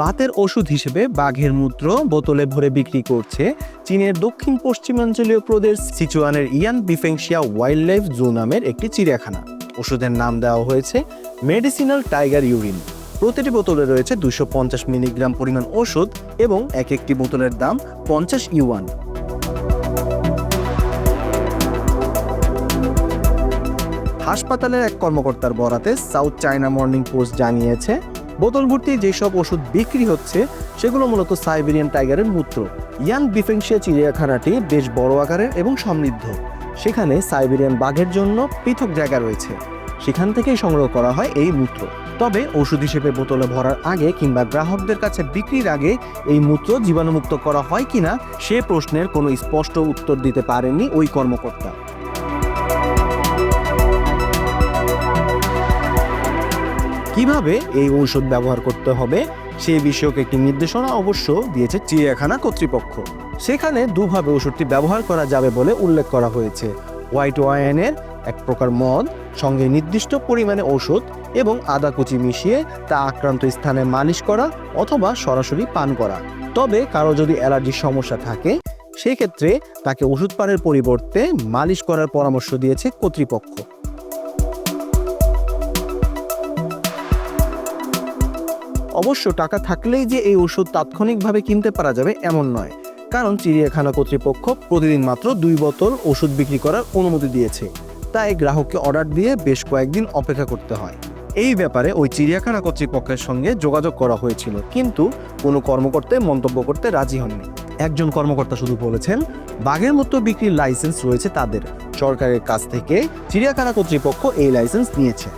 বাতের ওষুধ হিসেবে বাঘের মূত্র বোতলে ভরে বিক্রি করছে চীনের দক্ষিণ পশ্চিমাঞ্চলীয় প্রদেশ সিচুয়ানের ইয়ান বিফেংশিয়া ওয়াইল্ড লাইফ জু নামের একটি চিড়িয়াখানা। ওষুধের নাম দেওয়া হয়েছে মেডিসিনাল টাইগার ইউরিন। প্রতিটি বোতলে রয়েছে দুশো পঞ্চাশ মিলিগ্রাম পরিমাণ ওষুধ এবং এক একটি বোতলের দাম পঞ্চাশ ইউয়ান। হাসপাতালের এক কর্মকর্তার বরাতে সাউথ চায়না মর্নিং পোস্ট জানিয়েছে বোতল ভর্তি যেসব ওষুধ বিক্রি হচ্ছে, সেগুলো মূলত সাইবেরিয়ান টাইগারের মূত্র। ইয়ান বিফেংশিয়া চিড়িয়াখানাটি বেশ বড় আকারের এবং সমৃদ্ধ। সেখানে সাইবেরিয়ান বাঘের জন্য পৃথক জায়গা রয়েছে। সেখান থেকেই সংগ্রহ করা হয় এই মূত্র। তবে ওষুধ হিসেবে বোতলে ভরার আগে কিংবা গ্রাহকদের কাছে বিক্রির আগে এই মূত্র জীবাণুমুক্ত করা হয় কিনা, সে প্রশ্নের কোনো স্পষ্ট উত্তর দিতে পারেননি ওই কর্মকর্তা। কীভাবে এই ঔষধ ব্যবহার করতে হবে সেই বিষয়ক একটি নির্দেশনা অবশ্য দিয়েছে চিড়িয়াখানা কর্তৃপক্ষ। সেখানে দুভাবে ওষুধটি ব্যবহার করা যাবে বলে উল্লেখ করা হয়েছে। হোয়াইট ওয়াইনের এক প্রকার মদ, সঙ্গে নির্দিষ্ট পরিমাণে ওষুধ এবং আদা কুচি মিশিয়ে তা আক্রান্ত স্থানে মালিশ করা অথবা সরাসরি পান করা। তবে কারও যদি অ্যালার্জির সমস্যা থাকে, সেক্ষেত্রে তাকে ওষুধ পানের পরিবর্তে মালিশ করার পরামর্শ দিয়েছে কর্তৃপক্ষ। অবশ্য টাকা থাকলেই যে এই ওষুধ তাৎক্ষণিকভাবে কিনতে পারা যাবে এমন নয়। কারণ চিড়িয়াখানা কর্তৃপক্ষ প্রতিদিন মাত্র দুই বোতল ওষুধ বিক্রি করার অনুমতি দিয়েছে। তাই গ্রাহককে অর্ডার দিয়ে বেশ কয়েকদিন অপেক্ষা করতে হয়। এই ব্যাপারে ওই চিড়িয়াখানা কর্তৃপক্ষের সঙ্গে যোগাযোগ করা হয়েছিল, কিন্তু কোনো কর্মকর্তাই মন্তব্য করতে রাজি হননি। একজন কর্মকর্তা শুধু বলেছেন, বাঘের মতো বিক্রির লাইসেন্স রয়েছে তাদের। সরকারের কাছ থেকে চিড়িয়াখানা কর্তৃপক্ষ এই লাইসেন্স নিয়েছে।